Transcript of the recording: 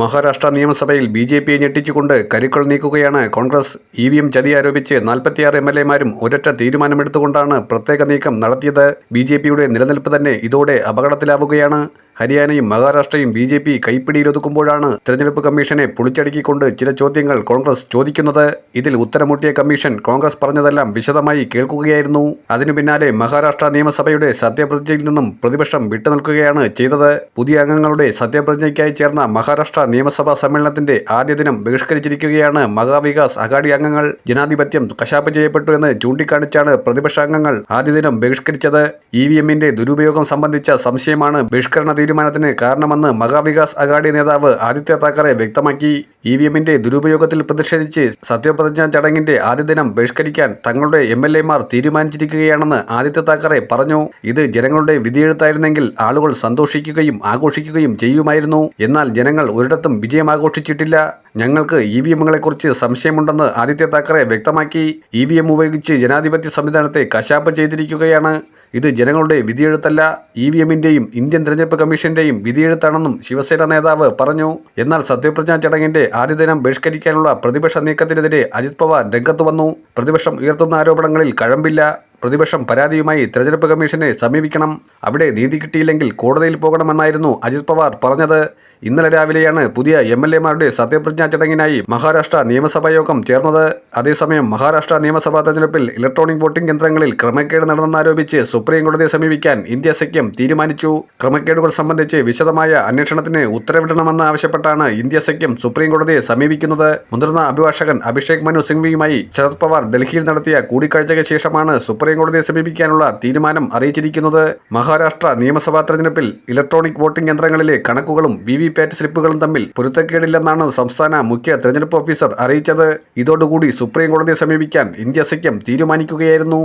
മഹാരാഷ്ട്ര നിയമസഭയിൽ B J പിയെ ഞെട്ടിച്ചുകൊണ്ട് കരുക്കൾ നീക്കുകയാണ് കോൺഗ്രസ്. ഇ വി എം ചതി ആരോപിച്ച് നാൽപ്പത്തിയാറ് എം എൽ എമാരും ഒരൊറ്റ തീരുമാനമെടുത്തുകൊണ്ടാണ് പ്രത്യേക നീക്കം നടത്തിയത്. ബി ജെ പിയുടെ നിലനിൽപ്പ് തന്നെ ഇതോടെ അപകടത്തിലാവുകയാണ്. ഹരിയാനയും മഹാരാഷ്ട്രയും ബി ജെ പി കൈപ്പിടിയിലൊതുക്കുമ്പോഴാണ് തെരഞ്ഞെടുപ്പ് കമ്മീഷനെ പൊളിച്ചടുക്കിക്കൊണ്ട് ചില ചോദ്യങ്ങൾ കോൺഗ്രസ് ചോദിക്കുന്നത്. ഇതിൽ ഉത്തരമൂട്ടിയ കമ്മീഷൻ കോൺഗ്രസ് പറഞ്ഞതെല്ലാം വിശദമായി കേൾക്കുകയായിരുന്നു. അതിനു പിന്നാലെ മഹാരാഷ്ട്ര നിയമസഭയുടെ സത്യപ്രതിജ്ഞയിൽ നിന്നും പ്രതിപക്ഷം വിട്ടുനിൽക്കുകയാണ് ചെയ്തത്. പുതിയ അംഗങ്ങളുടെ സത്യപ്രതിജ്ഞയ്ക്കായി ചേർന്ന മഹാരാഷ്ട്ര നിയമസഭാ സമ്മേളനത്തിന്റെ ആദ്യ ദിനം ബഹിഷ്കരിച്ചിരിക്കുകയാണ് മഹാവികാസ് അഘാടി അംഗങ്ങൾ. ജനാധിപത്യം കശാപ്പ് ചെയ്യപ്പെട്ടു എന്ന് ചൂണ്ടിക്കാണിച്ചാണ് പ്രതിപക്ഷ അംഗങ്ങൾ ആദ്യ ദിനം ബഹിഷ്കരിച്ചത്. ഇ വി എമ്മിന്റെ ദുരുപയോഗം സംബന്ധിച്ച സംശയമാണ് ബഹിഷ്കരണ തീരുമാനത്തിന് കാരണമെന്ന് മഹാവികാസ് അഗാഡി നേതാവ് ആദിത്യ താക്കറെ വ്യക്തമാക്കി. ഇ വി എമ്മിന്റെ ദുരുപയോഗത്തിൽ പ്രതിഷേധിച്ച് സത്യപ്രതിജ്ഞാ ചടങ്ങിന്റെ ആദ്യ ദിനം ബഹിഷ്കരിക്കാൻ തങ്ങളുടെ എം എൽ എമാർ തീരുമാനിച്ചിരിക്കുകയാണെന്ന് ആദിത്യ താക്കറെ പറഞ്ഞു. ഇത് ജനങ്ങളുടെ വിധിയെഴുത്തായിരുന്നെങ്കിൽ ആളുകൾ സന്തോഷിക്കുകയും ആഘോഷിക്കുകയും ചെയ്യുമായിരുന്നു. എന്നാൽ ജനങ്ങൾ ഒരിടത്തും വിജയം ആഘോഷിച്ചിട്ടില്ല ഞങ്ങൾക്ക് ഇ വി എമ്മുകളെക്കുറിച്ച് സംശയമുണ്ടെന്ന് ആദിത്യ താക്കറെ വ്യക്തമാക്കി. ഇ വി എം ഉപയോഗിച്ച് ജനാധിപത്യ സംവിധാനത്തെ കശാപ്പ് ചെയ്തിരിക്കുകയാണ്. ഇത് ജനങ്ങളുടെ വിധിയെഴുത്തല്ല. ഇ വി എമ്മിന്റെയും ഇന്ത്യൻ തെരഞ്ഞെടുപ്പ് കമ്മീഷന്റെയും വിധിയെഴുത്താണെന്നും ശിവസേന നേതാവ് പറഞ്ഞു. എന്നാൽ സത്യപ്രതിജ്ഞാ ചടങ്ങിന്റെ ആദ്യ ദിനം ബഹിഷ്കരിക്കാനുള്ള പ്രതിപക്ഷ നീക്കത്തിനെതിരെ അജിത് പവാർ രംഗത്ത് വന്നു. പ്രതിപക്ഷം ഉയർത്തുന്ന ആരോപണങ്ങളിൽ കഴമ്പില്ല. പ്രതിപക്ഷം പരാതിയുമായി തെരഞ്ഞെടുപ്പ് കമ്മീഷനെ സമീപിക്കണം. അവിടെ നീതി കിട്ടിയില്ലെങ്കിൽ കോടതിയിൽ പോകണമെന്നായിരുന്നു അജിത് പവാർ പറഞ്ഞത്. ഇന്നലെ രാവിലെയാണ് പുതിയ എം എൽ എമാരുടെ സത്യപ്രതിജ്ഞാ ചടങ്ങിനായി മഹാരാഷ്ട്ര നിയമസഭാ യോഗം ചേർന്നത്. അതേസമയം മഹാരാഷ്ട്ര നിയമസഭാ തെരഞ്ഞെടുപ്പിൽ ഇലക്ട്രോണിക് വോട്ടിംഗ് യന്ത്രങ്ങളിൽ ക്രമക്കേട് നടന്നെന്നാരോപിച്ച് സുപ്രീം കോടതിയെ സമീപിക്കാൻ ഇന്ത്യ സഖ്യം തീരുമാനിച്ചു. ക്രമക്കേടുകൾ സംബന്ധിച്ച് വിശദമായ അന്വേഷണത്തിന് ഉത്തരവിടണമെന്ന് ആവശ്യപ്പെട്ടാണ് ഇന്ത്യ സഖ്യം സുപ്രീം കോടതിയെ സമീപിക്കുന്നത്. മുതിർന്ന അഭിഭാഷകൻ അഭിഷേക് മനു സിംഗ്വിയുമായി ശരത് പവാർ ഡൽഹിയിൽ നടത്തിയ കൂടിക്കാഴ്ചയ്ക്ക് ശേഷമാണ് സുപ്രീം കോടതിയെ സമീപിക്കാനുള്ള തീരുമാനം അറിയിച്ചിരിക്കുന്നത് മഹാരാഷ്ട്ര നിയമസഭാ തെരഞ്ഞെടുപ്പിൽ ഇലക്ട്രോണിക് വോട്ടിംഗ് യന്ത്രങ്ങളിലെ കണക്കുകളും വി വി പാറ്റ് സ്ലിപ്പുകളും തമ്മിൽ പൊരുത്തക്കേടില്ലെന്നാണ് സംസ്ഥാന മുഖ്യ തെരഞ്ഞെടുപ്പ് ഓഫീസർ അറിയിച്ചത്. ഇതോടുകൂടി സുപ്രീം കോടതിയെ സമീപിക്കാൻ ഇന്ത്യ സഖ്യം തീരുമാനിക്കുകയായിരുന്നു.